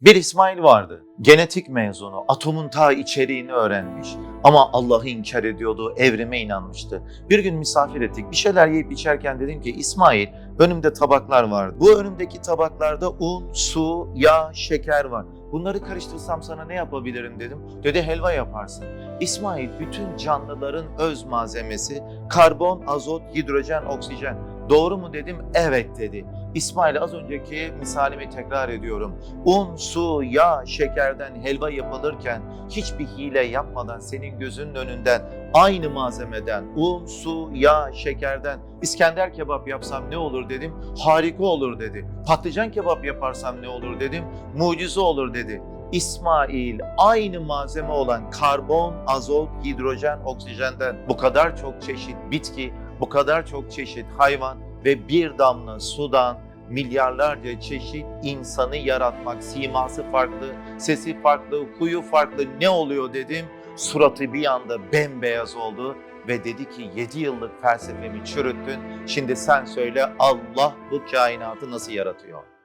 Bir İsmail vardı. Genetik mezunu, atomun ta içeriğini öğrenmiş. Ama Allah'ı inkar ediyordu, evrime inanmıştı. Bir gün misafir ettik. Bir şeyler yiyip içerken dedim ki İsmail önümde tabaklar vardı. Bu önümdeki tabaklarda un, su, yağ, şeker var. Bunları karıştırsam sana ne yapabilirim dedim. Dedi helva yaparsın. İsmail bütün canlıların öz malzemesi karbon, azot, hidrojen, oksijen. Doğru mu dedim? Evet dedi. İsmail az önceki misalimi tekrar ediyorum. Un, su, yağ, şekerden helva yapılırken hiçbir hile yapmadan senin gözünün önünden aynı malzemeden un, su, yağ, şekerden İskender kebap yapsam ne olur dedim. Harika olur dedi. Patlıcan kebap yaparsam ne olur dedim. Mucize olur dedi. İsmail aynı malzeme olan karbon, azot, hidrojen, oksijenden bu kadar çok çeşit bitki, bu kadar çok çeşit hayvan ve bir damla sudan milyarlarca çeşit insanı yaratmak, siması farklı, sesi farklı, huyu farklı ne oluyor dedim. Suratı bir anda bembeyaz oldu ve dedi ki 7 yıllık felsefemi çürüttün. Şimdi sen söyle Allah bu kainatı nasıl yaratıyor?